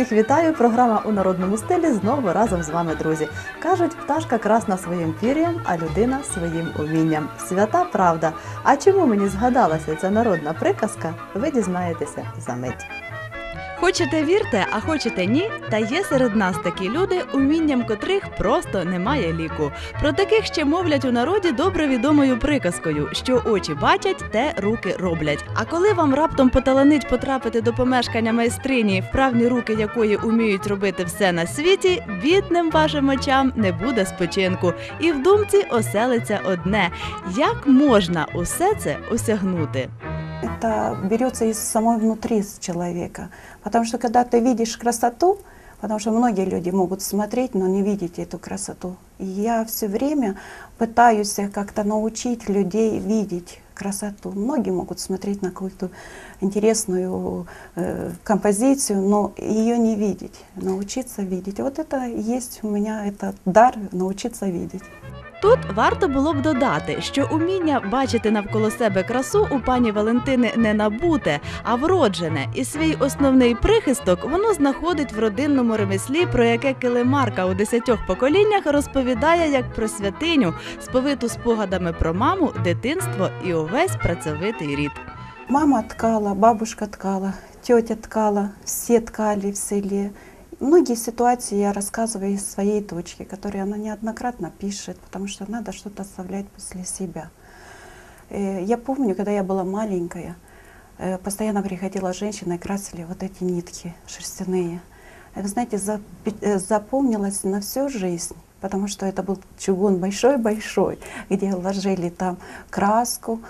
Усіх вітаю! Програма у народному стилі знову разом з вами, друзі. Кажуть, пташка красна своїм пір'ям, а людина своїм умінням. Свята правда. А чому мені згадалася ця народна приказка? Ви дізнаєтеся за мить. Хочете вірте, а хочете ні, та є серед нас такі люди, умінням котрих просто немає ліку. Про таких ще мовлять у народі добре відомою приказкою, що очі бачать, те руки роблять. А коли вам раптом поталанить потрапити до помешкання майстрині, вправні руки якої уміють робити все на світі, бідним вашим очам не буде спочинку. І в думці оселиться одне: як можна усе це осягнути? Это берется из самой внутри с человека. Потому что когда ты видишь красоту, потому что многие люди могут смотреть, но не видеть эту красоту. И я все время пытаюсь как-то научить людей видеть красоту. Многие могут смотреть на какую-то интересную э, композицию, но ее не видеть, научиться видеть. Вот это и есть у меня этот дар научиться видеть. Тут варто було б додати, що уміння бачити навколо себе красу у пані Валентини не набуте, а вроджене, і свій основний прихисток воно знаходить в родинному ремеслі, про яке килимарка у десятьох поколіннях розповідає як про святиню, сповиту спогадами про маму, дитинство і увесь працьовитий рід. Мама ткала, бабушка ткала, тетя ткала, все ткали в селе. Многие ситуации я рассказываю из своей дочки, которые она неоднократно пишет, потому что надо что-то оставлять после себя. Э, Я помню, когда я была маленькая, э, постоянно приходила женщина и красили вот эти нитки шерстяные. И Вы знаете, э, запомнилось на всю жизнь, потому что это был чугун большой-большой, где ложили там краску,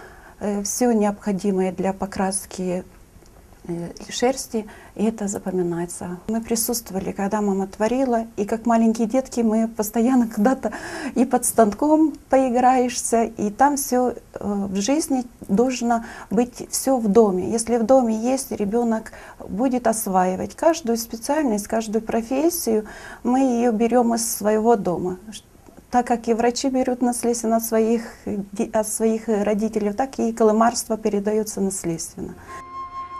все необходимое для покраски э, шерсти, и это запоминается. Мы присутствовали, когда мама творила, и как маленькие детки мы постоянно когда-то и под станком поиграешься, и там все в жизни должно быть все в доме. Если в доме есть, ребенок будет осваивать каждую специальность, каждую профессию, мы ее берем из своего дома. Так как и врачи берут наследственно от своих, ди- от своих родителей, так и колымарство передается наследственно.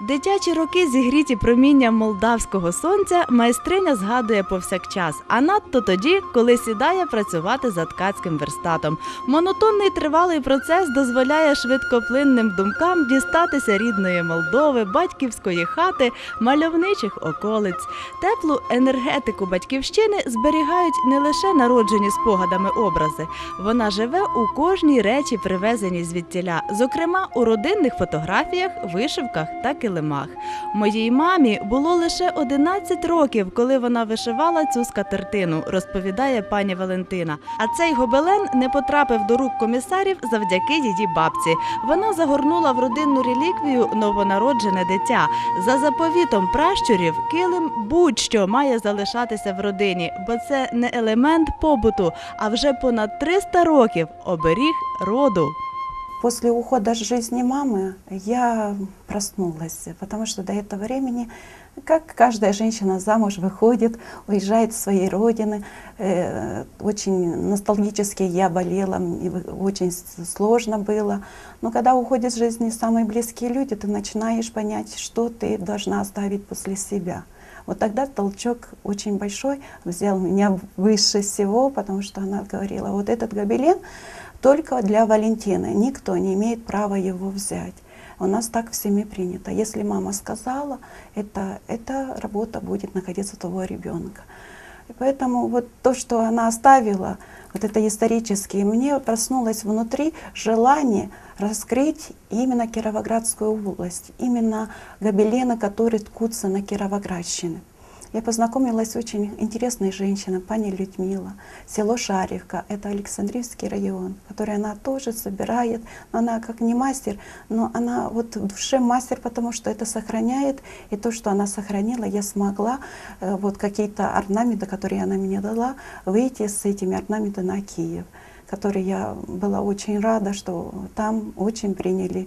Дитячі роки зігріті промінням молдавського сонця майстриня згадує повсякчас, а надто тоді, коли сідає працювати за ткацьким верстатом. Монотонний тривалий процес дозволяє швидкоплинним думкам дістатися рідної Молдови, батьківської хати, мальовничих околиць. Теплу енергетику батьківщини зберігають не лише народжені спогадами образи. Вона живе у кожній речі, привезеній звідтіля, зокрема у родинних фотографіях, вишивках та килимах. Моїй мамі було лише 11 років, коли вона вишивала цю скатертину, розповідає пані Валентина. А цей гобелен не потрапив до рук комісарів завдяки її бабці. Вона загорнула в родинну реліквію новонароджене дитя. За заповітом пращурів килим будь-що має залишатися в родині, бо це не елемент побуту, а вже понад 300 років оберіг роду. После ухода с жизни мамы я проснулась, потому что до этого времени, как каждая женщина замуж выходит, уезжает с своей родины, э, очень ностальгически я болела, очень сложно было. Но когда уходят с жизни самые близкие люди, ты начинаешь понять, что ты должна оставить после себя. Вот тогда толчок очень большой взял меня выше всего, потому что она говорила, вот этот гобелен только для Валентины, никто не имеет права его взять. У нас так в семье принято. Если мама сказала, это, эта работа будет находиться у того ребенка. И поэтому вот то, что она оставила, вот это исторически, мне проснулось внутри желание раскрыть именно Кировоградскую область, именно гобелены, которые ткутся на Кировоградщине. Я познакомилась с очень интересной женщиной, пани Людмила, село Шаревка, это Александрийский район, который она тоже собирает, но она как не мастер, но она вот в душе мастер, потому что это сохраняет, и то, что она сохранила, я смогла э, вот какие-то орнаменты, которые она мне дала, выйти с этими орнаментами на Киев, который я была очень рада, что там очень приняли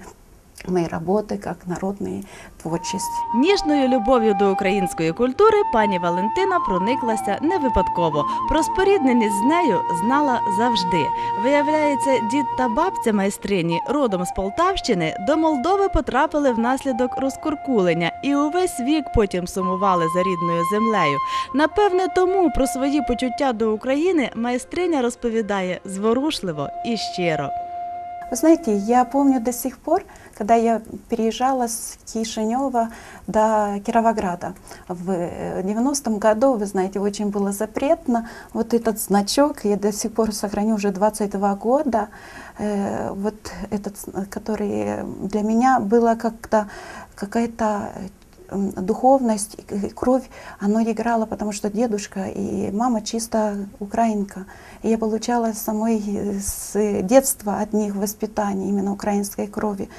мои работы как народные творчесть. Ніжною любов'ю до української культури пані Валентина прониклася не випадково. Про спорідненість з нею знала завжди. Виявляється, дід та бабця майстрині родом з Полтавщини до Молдови потрапили внаслідок розкуркулення і увесь вік потім сумували за рідною землею. Напевне, тому про свої почуття до України майстриня розповідає зворушливо і щиро. Вы знаете, я помню до сих пор, когда я переезжала с Кишинева до Кировограда. В э, 90-м году, вы знаете, очень было запретно. Вот этот значок, я до сих пор сохраню уже 22 года, э, вот этот, с- который для меня было как-то какая-то м, духовность, и кровь, оно играло, потому что дедушка и мама чисто украинка. И я получала самой э, с детства от них воспитание именно украинской крови.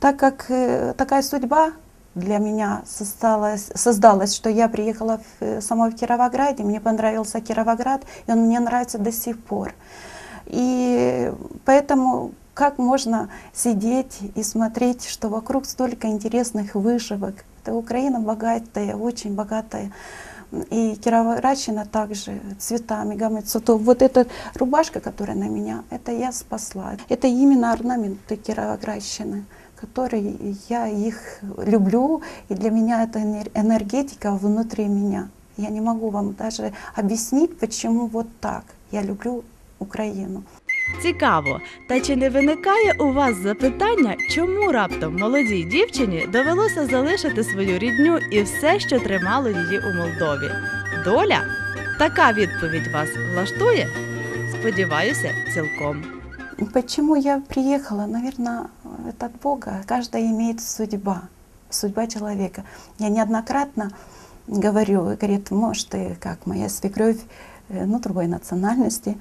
Так как э, такая судьба для меня создалась, создалась, что я приехала в, э, сама в Кировограде, мне понравился Кировоград, и он мне нравится до сих пор. И поэтому как можно сидеть и смотреть, что вокруг столько интересных вышивок. Это Украина богатая, очень богатая. И Кировоградщина также цветами, гаммой цветов. Вот эта рубашка, которая на меня, это я спасла. Это именно орнаменты Кировоградщины, которые я их люблю, и для меня это энер- энергетика внутри меня. Я не могу вам даже объяснить, почему вот так. Я люблю Украину. Цікаво, та чи не виникає у вас запитання, чому раптом молодій дівчині довелося залишити свою рідню і все, що тримало її у Молдові? Доля? Така відповідь вас влаштує? Сподіваюся, цілком. Почему я приехала? Наверное, это от Бога. Каждая имеет судьба, судьба человека. Я неоднократно говорю, говорит, может, ты как моя свекровь, э, ну, другой национальности.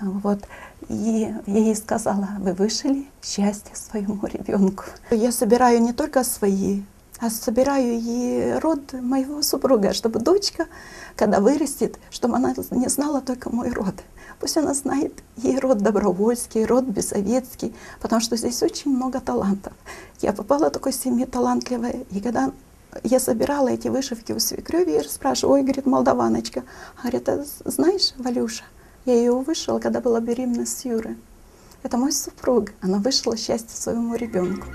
Вот. И я ей сказала, вы вышли счастье своему ребенку. Я собираю не только свои, а собираю и род моего супруга, чтобы дочка, когда вырастет, чтобы она не знала только мой род. Пусть она знает и род Добровольский, и род Бесовецкий, потому что здесь очень много талантов. Я попала в такой семье талантливой, и когда я собирала эти вышивки у свекрови, я спрашиваю, ой, говорит, молдаваночка, говорит, а знаешь, Валюша, я ее вышила, когда была беременна с Юрой. Это мой супруг. Она вышла счастье своему ребенку.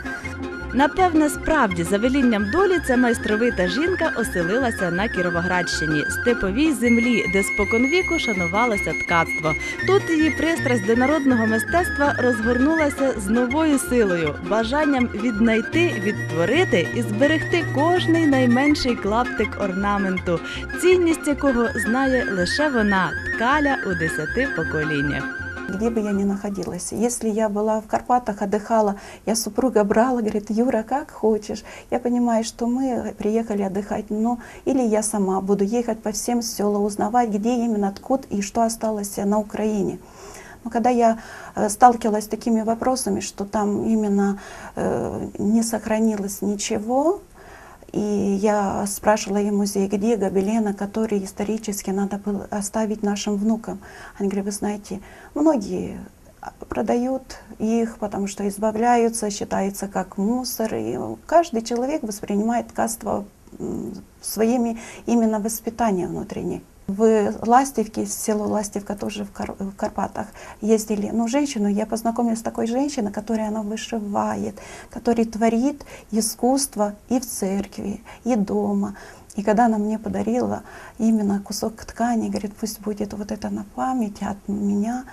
Напевне, справді за велінням долі ця майстровита жінка оселилася на Кіровоградщині, степовій землі, де споконвіку шанувалося ткацтво. Тут її пристрасть до народного мистецтва розгорнулася з новою силою, бажанням віднайти, відтворити і зберегти кожний найменший клаптик орнаменту, цінність якого знає лише вона, ткаля у десяти поколіннях Где бы я ни находилась. Если я была в Карпатах, отдыхала, я супруга брала, говорит, Юра, как хочешь. Я понимаю, что мы приехали отдыхать, ну, или я сама буду ехать по всем селам, узнавать, где именно ткут и что осталось на Украине. Но когда я э, сталкивалась с такими вопросами, что там именно э, не сохранилось ничего, и я спрашивала и музей, где гобелены, которые исторически надо было оставить нашим внукам. Они говорят, вы знаете, многие продают их, потому что избавляются, считается как мусор. И каждый человек воспринимает ткацтво м, своими именно воспитанием внутренним. В Ластівке, село Ластівка тоже в, Кар- в Карпатах ездили. Ну, женщину, я познакомилась с такой женщиной, которая она вышивает, которая творит искусство и в церкви, и дома. И когда она мне подарила именно кусок ткани, говорит, пусть будет вот это на память от меня,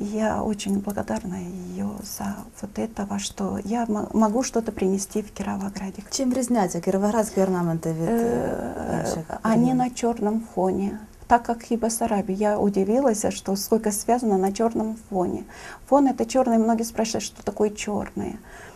я очень благодарна ее за вот этого, что я мо- могу что-то принести в Кировограде. Чим різняться кіровоградські орнаменти від е, Э, інших? Они регіонів? на черном фоне. Так как и Басарабе, я удивилась, что сколько связано на черном фоне. Фон это черный, многие спрашивают, что такое черное.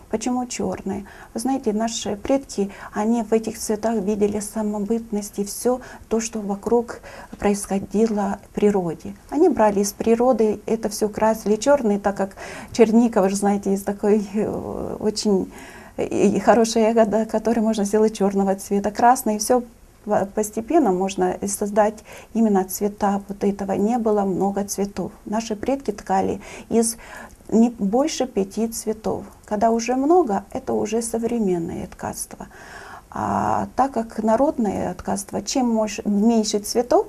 Почему черные? Вы знаете, наши предки, они в этих цветах видели самобытность и все то, что вокруг происходило в природе. Они брали из природы, это все красили черный, так как черника, вы же знаете, есть такой э, очень и хорошая ягода, которую можно сделать черного цвета, красный, все по- постепенно можно и создать именно цвета. Вот этого не было много цветов. Наши предки ткали из не больше пяти цветов. Когда уже много, это уже современное ткацтво. А так как народное ткацтво, чем меньше цветов,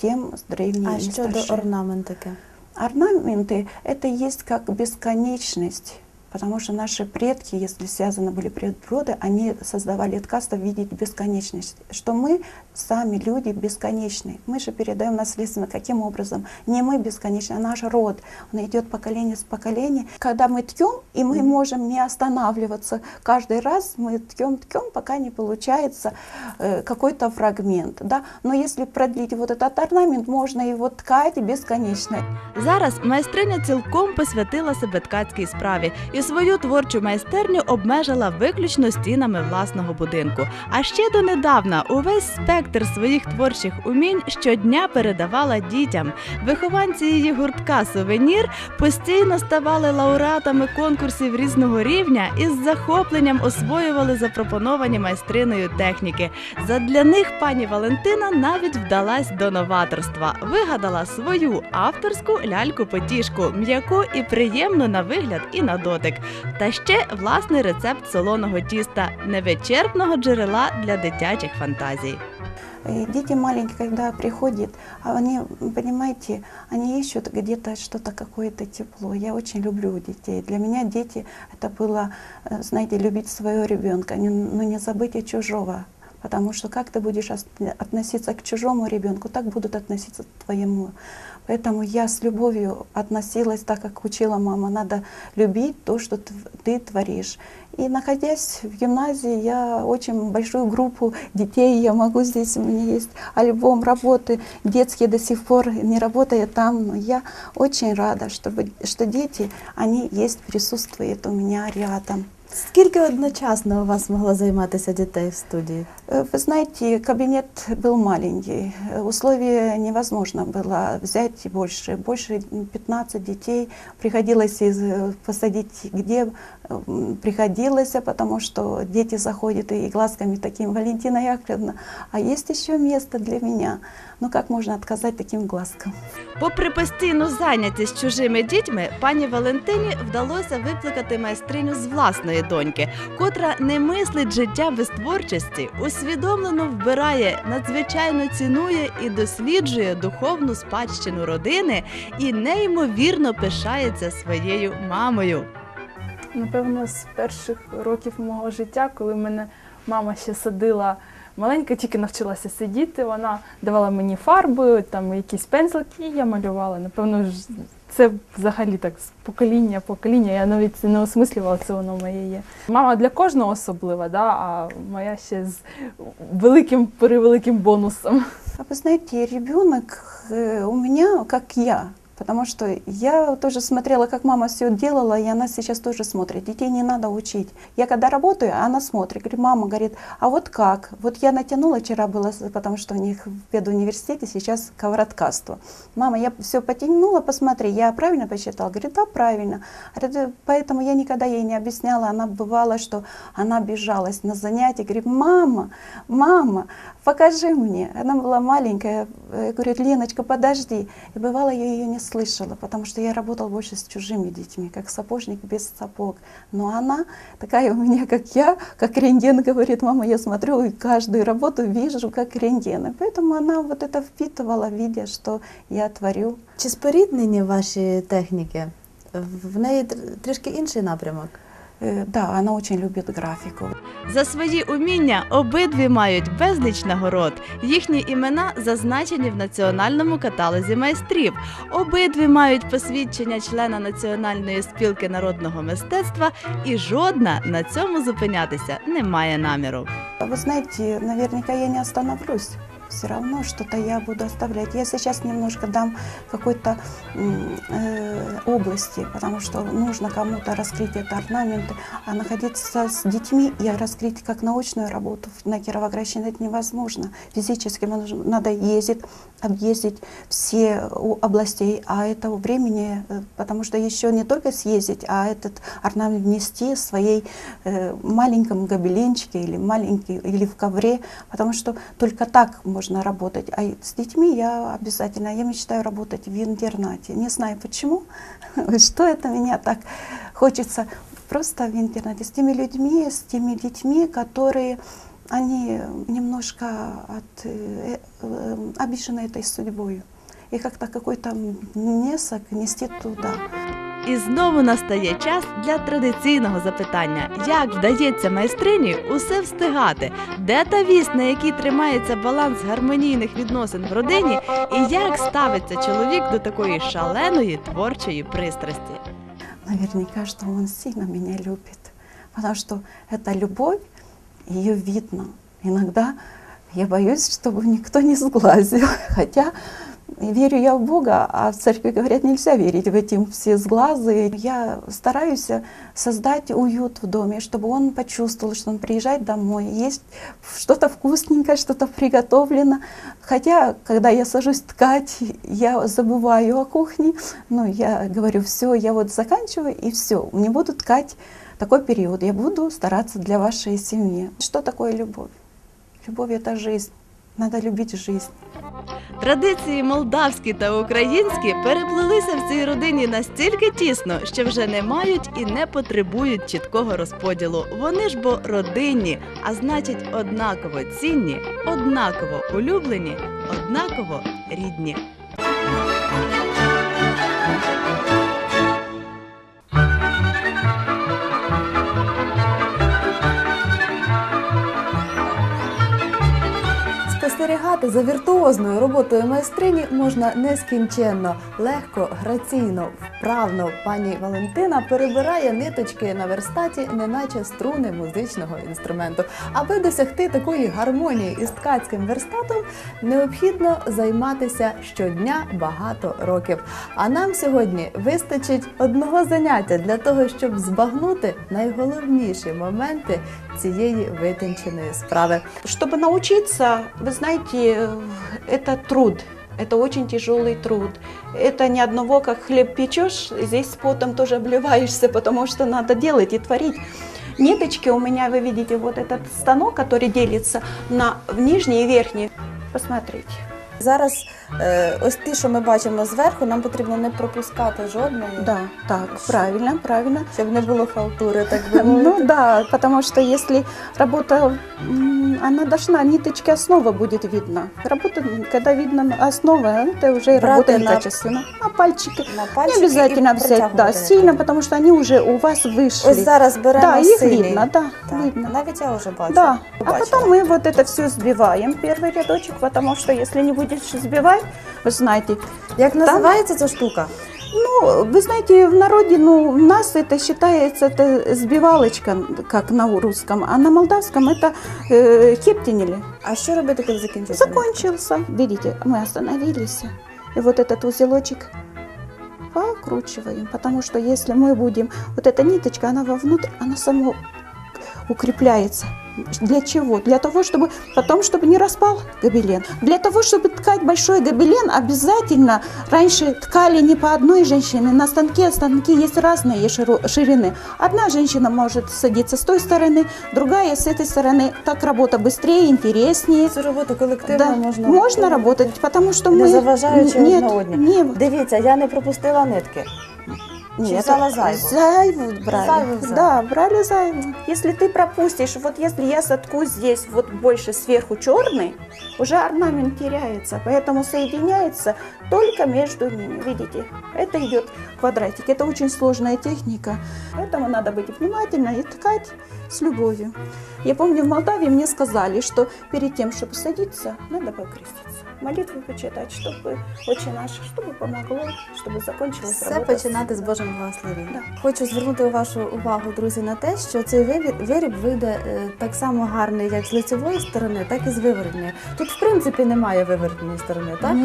тем древнее А щодо старше. орнаментики? Орнаменты – это есть как бесконечность, потому что наши предки, если связаны были природы, они создавали ткацтво видеть бесконечность, что мы сами люди бесконечны. Мы же передаем наследственно каким образом? Не мы бесконечны, а наш род. Он идет поколение с поколения. Когда мы ткем, и мы можем не останавливаться, каждый раз мы ткем, ткем, пока не получается э, какой-то фрагмент. Да? Но если продлить вот этот орнамент, можно его ткать бесконечно. Зараз майстриня цілком посвятила себе ткацькій справі і свою творчу майстерню обмежила виключно стінами власного будинку. А ще донедавна увесь спектр своїх творчих умінь щодня передавала дітям. Вихованці її гуртка Сувенір постійно ставали лауреатами конкурсів різного рівня і з захопленням освоювали запропоновані майстриною техніки. Задля них пані Валентина навіть вдалась до новаторства. Вигадала свою авторську ляльку-потішку, м'яку і приємну на вигляд і на дотик Та ще власний рецепт солоного тіста, невичерпного джерела для дитячих фантазій. И дети маленькие, когда приходят, а они, понимаете, они ищут где-то что-то, какое-то тепло. Я очень люблю детей. Для меня дети это было, э, знаете, любить своего ребенка, не- но не забыть и чужого. Потому что как ты будешь ос- относиться к чужому ребенку, так будут относиться к твоему. Поэтому я с любовью относилась так, как учила мама. Надо любить то, что ты творишь. И находясь в гимназии, я очень большую группу детей, я могу здесь, у меня есть альбом работы, детские до сих пор, не работая там, но я очень рада, чтобы, что дети, они есть, присутствуют у меня рядом. Скільки одночасно у вас могло займатися дітей в студії? Э, Вы знаете, кабинет был маленький, э, условия невозможно было взять больше, больше 15 детей, приходилось из- э, посадить где м, приходилось, потому что дети заходят и глазками таким, Валентина Яковлевна, а есть еще место для меня. Ну как можно отказать таким глазкам? Попри постійну зайнятість чужими дітьми, пані Валентині вдалося викликати майстриню з власної доньки, котра не мислить життя без творчості, усвідомлено вбирає, надзвичайно цінує і досліджує духовну спадщину родини і неймовірно пишається своєю мамою. Напевно, з перших років мого життя, коли мене мама ще садила маленька, тільки навчилася сидіти, вона давала мені фарби, там якісь пензлики, і я малювала. Напевно, це взагалі так з покоління, покоління. Я навіть не осмислювала, це воно моє є. Мама для кожного особлива, да, а моя ще з великим перевеликим бонусом. А вы знаете, ребенок э, у меня как я, потому что я тоже смотрела, как мама все делала, и она сейчас тоже смотрит. Детей не надо учить. Я когда работаю, она смотрит, говорит, мама говорит, а вот как? Вот я натянула вчера было, потому что у них в педуниверситете сейчас ковроткаство. Мама, я все потянула, посмотри, я правильно посчитала? Говорит, да, правильно. Говорит, «Э, Поэтому я никогда ей не объясняла, она бывала, что она обижалась на занятия, говорит, мама, мама, покажи мне. Она была маленькая, э, говорит, Леночка, подожди. И бывало, я ее не слышала, потому что я работала больше с чужими детьми, как сапожник без сапог. Но она такая у меня, как я, как рентген, говорит, мама, я смотрю и каждую работу вижу, как рентген. И поэтому она вот это впитывала, видя, что я творю. Чи споріднені ваші техніки? В неї тр- трішки інший напрямок. Э, Да, она очень любит графику. За свої уміння обидві мають безліч нагород. Їхні імена зазначені в національному каталозі майстрів. Обидві мають посвідчення члена Національної спілки народного мистецтва, і жодна на цьому зупинятися не має наміру. Вы знаете, наверняка я не остановлюсь. Все равно что-то я буду оставлять. Я сейчас немножко дам какой-то э, области, потому что нужно кому-то раскрыть это орнаменты, а находиться с детьми и раскрыть как научную работу на Кировоградщине это невозможно. Физически надо ездить, объездить все областей, а этого времени, э, потому что еще не только съездить, а этот орнамент внести в своей э, маленьком гобеленчике или маленький или в ковре, потому что только так можно работать. А с детьми я обязательно, я мечтаю работать в интернате. Не знаю почему, что это меня так хочется. Просто в интернате с теми людьми, с теми детьми, которые они немножко от, э, э, обижены этой судьбой. И как-то какой-то несок нести туда. І знову настає час для традиційного запитання: як вдається майстрині усе встигати? Де та вісь, на якій тримається баланс гармонійних відносин в родині, і як ставиться чоловік до такої шаленої творчої пристрасті? Наверняка, что он сильно меня любит, потому что эта любовь, ее видно. Иногда я боюсь, чтобы никто не сглазил, хотя верю я в Бога, а в церкви говорят, нельзя верить в эти все сглазы. Я стараюсь создать уют в доме, чтобы он почувствовал, что он приезжает домой, есть что-то вкусненькое, что-то приготовлено. Хотя, когда я сажусь ткать, я забываю о кухне, ну, я говорю, все, я вот заканчиваю, и все, не буду ткать такой период, я буду стараться для вашей семьи. Что такое любовь? Любовь — это жизнь, надо любити жизнь. Традиції молдавські та українські переплилися в цій родині настільки тісно, що вже не мають і не потребують чіткого розподілу. Вони ж бо родинні, а значить, однаково цінні, однаково улюблені, однаково рідні. Спостерігати за віртуозною роботою майстрині можна нескінченно, легко, граційно, вправно. Пані Валентина перебирає ниточки на верстаті, неначе струни музичного інструменту. Аби досягти такої гармонії із ткацьким верстатом, необхідно займатися щодня багато років. А нам сьогодні вистачить одного заняття для того, щоб збагнути найголовніші моменти цієї витонченої справи. Чтобы научиться, вы знаете, это труд. Это очень тяжелый труд. Это не одного, как хлеб печешь, здесь потом тоже обливаешься, потому что надо делать и творить. Ниточки у меня, вы видите, вот этот станок, который делится на нижний и верхний. Посмотрите. Зараз е, ось ті, що ми бачимо зверху, нам потрібно не пропускати жодної, Да, так, правильно, правильно. щоб не було халтури, так би Ну мовити. да, потому что если работа, м, она должна, ниточки основа будет видно. Работа, когда видно основа, это уже Брать работа на- некачественна. А пальчики На не пальчики обязательно і взять, да, протягувати. сильно, потому что они уже у вас вышли. Ось зараз беремо да, их синій. видно, да, Так, видно. Навіть я вже бачу. Да, а Побачила. потом мы вот это все сбиваем, первый рядочек, потому что если не будешь сбивать, вы знаете, Як називається ця штука? ну, вы знаете, в народе, ну, у нас это считается это сбивалочка, как на русском, а на молдавском это э, кептенили. А що робити, коли закінчиться? Закончился. Видите, мы остановились. И вот этот узелочек покручиваем, потому что если мы будем, вот эта ниточка, она вовнутрь, она само укрепляется. Для чего? Для того, чтобы потом, чтобы не распал гобелен. Для того, чтобы ткать большой гобелен, обязательно раньше ткали не по одной женщине. На станке станки есть разные ширины. Одна женщина может садиться с той стороны, другая с этой стороны. Так работа быстрее, интереснее. Цю роботу колективно Да, можна можно работать, потому что Не мы... заважаючи нет, не, Дивіться, я не пропустила нитки. Нет, взяла зайву? Зайву брали. Зайву взяли. да, брали зайву. Если ты пропустишь, вот если я сотку здесь вот больше сверху черный, уже орнамент теряется, поэтому соединяется только между ними. Видите, это идет квадратик. Это очень сложная техника, поэтому надо быть внимательно и ткать с любовью. Я помню, в Молдавии мне сказали, что перед тем, чтобы садиться, надо покреститься. Молитву почитать, чтобы очень наше, чтобы помогло, чтобы закончилась Все работа. починати з Божим благословіння. Да. Хочу звернути вашу увагу, друзі, на те, що цей вибір, виріб вийде е, так само гарний, як з лицевої сторони, так і з виворотньої. Тут, в принципі, немає виворотньої сторони, так?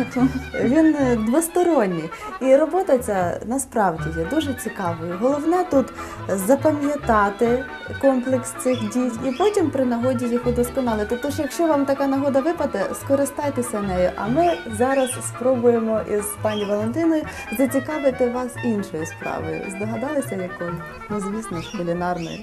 Він е, двосторонній. І робота ця насправді є дуже цікавою. Головне тут запам'ятати комплекс цих дій і потім при нагоді їх удосконалити. Тож, якщо вам така нагода випаде, скористайтеся нею. А ми зараз спробуємо із пані Валентиною зацікавити вас іншою справою. Здогадалися, якою? Ну, звісно ж, кулінарною.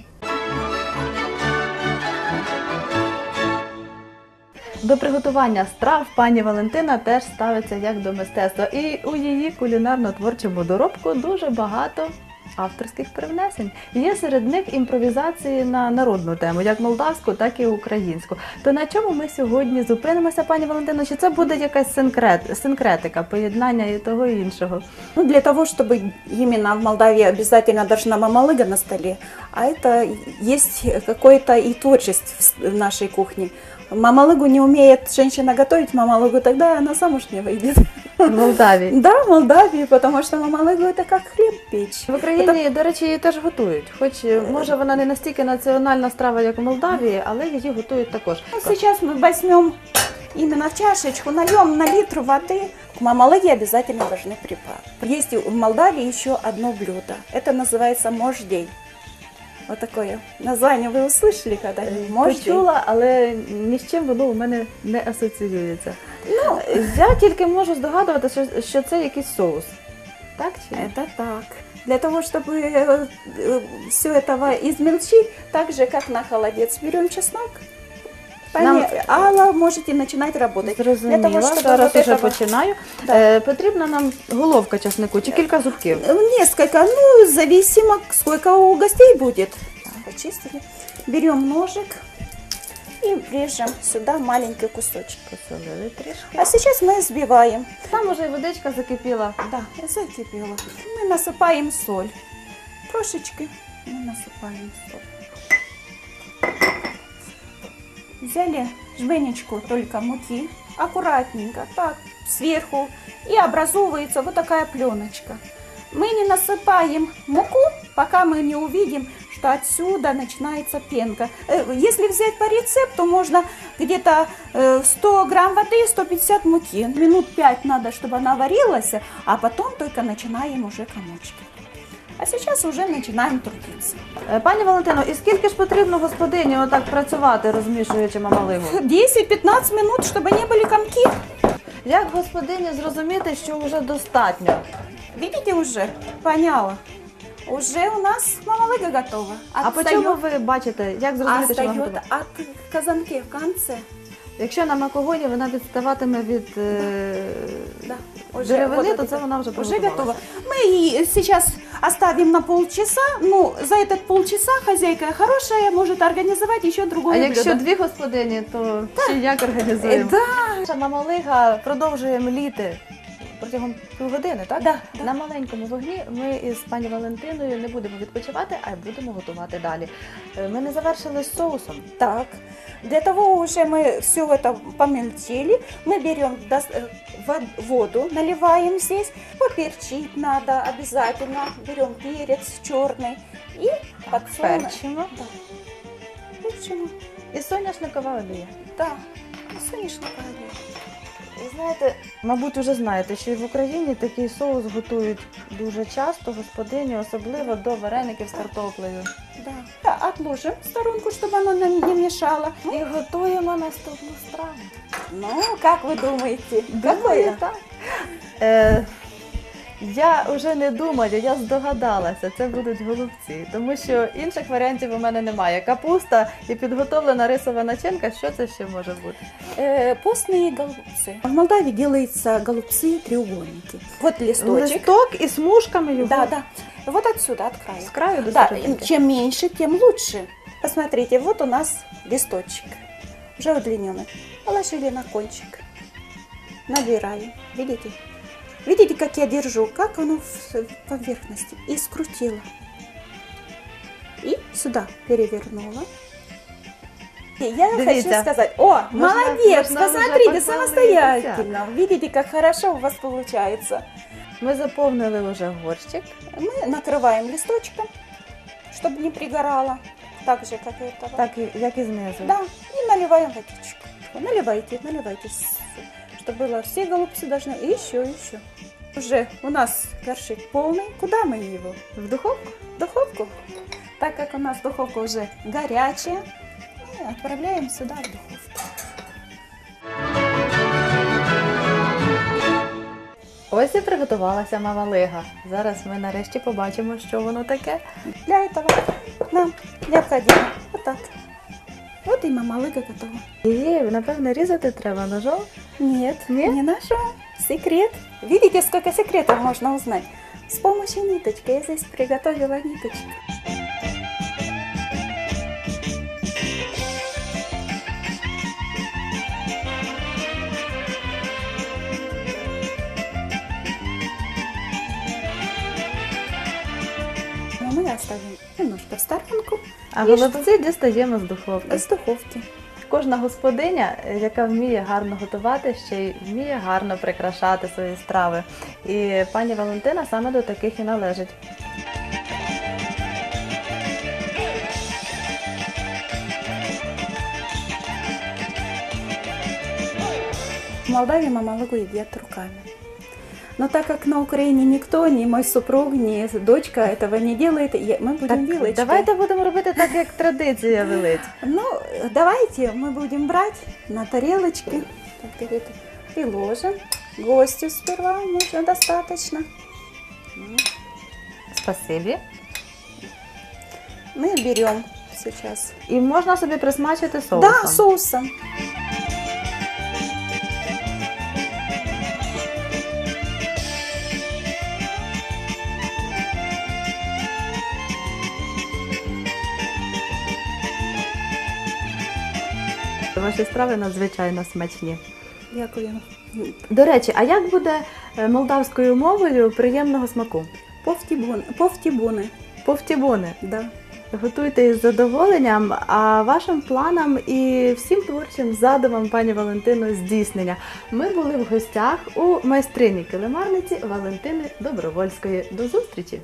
До приготування страв пані Валентина теж ставиться як до мистецтва. І у її кулінарно-творчому доробку дуже багато авторських привнесень. Є серед них імпровізації на народну тему, як молдавську, так і українську. То на чому ми сьогодні зупинимося, пані Валентино? Чи це буде якась синкрет, синкретика, поєднання і того і іншого? Ну, для того, чтобы именно в Молдавии обязательно должна мамалыга на столе, а это есть какое-то и творчество в с- в нашей кухне. Мамалыгу не умеет женщина готовить, мамалыгу тогда она замуж не выйдет. В Молдавії. Да, в Молдавии, потому что мамалыгу это как хлеб печь. В Україні, до речі, її теж готують. Хоч е, може вона не настільки національна страва, як у Молдавії, але її готують також. Ну, Сейчас мы возьмем именно в чашечку, нальем на литр воды. К мамалыге обязательно должны приправы. Есть и в Молдавии еще одно блюдо. Это называется мождей. Вот такое название вы услышали когда-нибудь? Мождей. Почула, але ні з чим воно у мене не асоціюється. Ну, я тільки можу здогадувати, що, що це якийсь соус. Так чи ні? Это так. Для того, чтобы все этого измельчить, так же, как на холодец, берем чеснок. Пани Нам- Алла, можете начинать работать. Зрозуміла, Для того, щоб зараз вот уже этого- починаю. Да. Е, потрібна нам головка часнику чи кілька зубків. Э, Несколько, ну, зависимо, сколько у гостей будет. Так, Почистили. Берем ножик и режем сюда маленький кусочек. Посолили трішки. А сейчас мы взбиваем. Там уже і водичка закипіла. Да, закипело. Мы насыпаем соль. Трошечки мы насыпаем соль. Взяли жменечку только муки, аккуратненько, так, сверху, и образовывается вот такая пленочка. Мы не насыпаем муку, пока мы не увидим, что отсюда начинается пенка. Э, Если взять по рецепту, можно где-то э, 100 грамм воды, 150 муки. Минут 5 надо, чтобы она варилась, а потом только начинаем уже комочки. А сейчас уже начинаем трудиться. Е, Пані Валентино, і скільки ж потрібно господині отак працювати, розмішуючи мамалигу? 10-15 минут, чтобы не были комки. Як господині зрозуміти, що вже достатньо? Видите уже? Поняла. Уже у нас мамалыга готова. А по чому ви бачите, як зрозуміти, що вона Отстает готова? от казанки в конце. Якщо на макогоні вона відставатиме від е... Да, уже деревини, вот то это це вона вже Уже приготувалася. готова. Мы и сейчас оставим на полчаса. Ну, за этот полчаса хозяйка хорошая может организовать еще другое А якщо блюдо. дві господині, то ще як Э, організуємо? Да, Наша мамалига продовжує мліти протягом півгодини, так? Да, да. На маленькому вогні ми із пані Валентиною не будемо відпочивати, а й будемо готувати далі. Е, Ми не завершили з соусом. Так, для того уже мы все это помельчили, мы берем дос- э, вод- воду, наливаем здесь, поперчить надо обязательно, берем перец черный и подсолнух. Перчимо. Да. Перчимо. І соняшникова олія. Да, и соняшниковая олея. І знаєте, мабуть, вже знаєте, що і в Україні такий соус готують дуже часто господині, особливо до вареників з картоплею. Да. Да, отложим в сторонку, щоб вона нам не мішала. І готуємо наступну страву. Ну, як ви думаєте? Думаю, так. Е, я вже не думаю, я здогадалася, це будуть голубці, тому що інших варіантів у мене немає. Капуста і підготовлена рисова начинка. Що це ще може бути? Э, постные голубцы. В Молдавии делаются голубцы треугольники. Вот листочек. Листок і смужками його Да, да. Вот отсюда, от края. з краю до Да, серединки. чем меньше, тем лучше. Посмотрите, вот у нас листочек, уже удлиненный. Положили на кончик, набираем. Видите? Видите, как я держу, как оно в в поверхности. И скрутила. И сюда перевернула. И Я Дивіться. хочу сказать, о, Можна- молодец, можна вже посмотрите, похвалитися. самостоятельно. Видите, как хорошо у вас получается. Ми заповнили вже горщик. Мы накрываем листочком, чтобы не пригорало, так же, как и этого. Так, і- як і знизу. Да, и наливаем водичку. Наливайте, наливайте, чтобы было все голубцы должны. И еще, еще. Уже у нас горшик полный. Куда мы его? В духовку? В духовку. Так как у нас духовка уже горячая, мы отправляем сюда в духовку. Ось і приготувалася мама Лига. Зараз ми нарешті побачимо, що воно таке. Для этого нам необходимо вот так. Вот и мамалыга готова. Її, напевне, різати треба ножом. Нет, Нет? не наша. Секрет. Видите, сколько секретов можно узнать? С помощью ниточки. Я здесь приготовила ниточку. Но мы оставим немножко в сторонку А І голубці дістаємо з духовки. из духовки. Кожна господиня, е, яка вміє гарно готувати, ще й вміє гарно прикрашати свої страви. І пані Валентина саме до таких і належить. В Молдавии мамалыгу едят руками. Но так как на Украине никто, ни мой супруг, ни дочка этого не делает, я- мы будем вилочкой. давайте будемо робити так, як традиція велить. Ну, давайте мы будем брать на тарелочки так, перед- и ложим. Гостю сперва нужно достаточно. Спасибі. Мы берем сейчас. І можна собі присмачити соусом. Да, соусом. Ваші страви надзвичайно смачні. Дякую. До речі, а як буде е, молдавською мовою приємного смаку? Повтібуни. Повтібуни. Повтібони. Да. Готуйте із задоволенням, а вашим планам і всім творчим задумам пані Валентино здійснення. Ми були в гостях у майстрині килимарниці Валентини Добровольської. До зустрічі!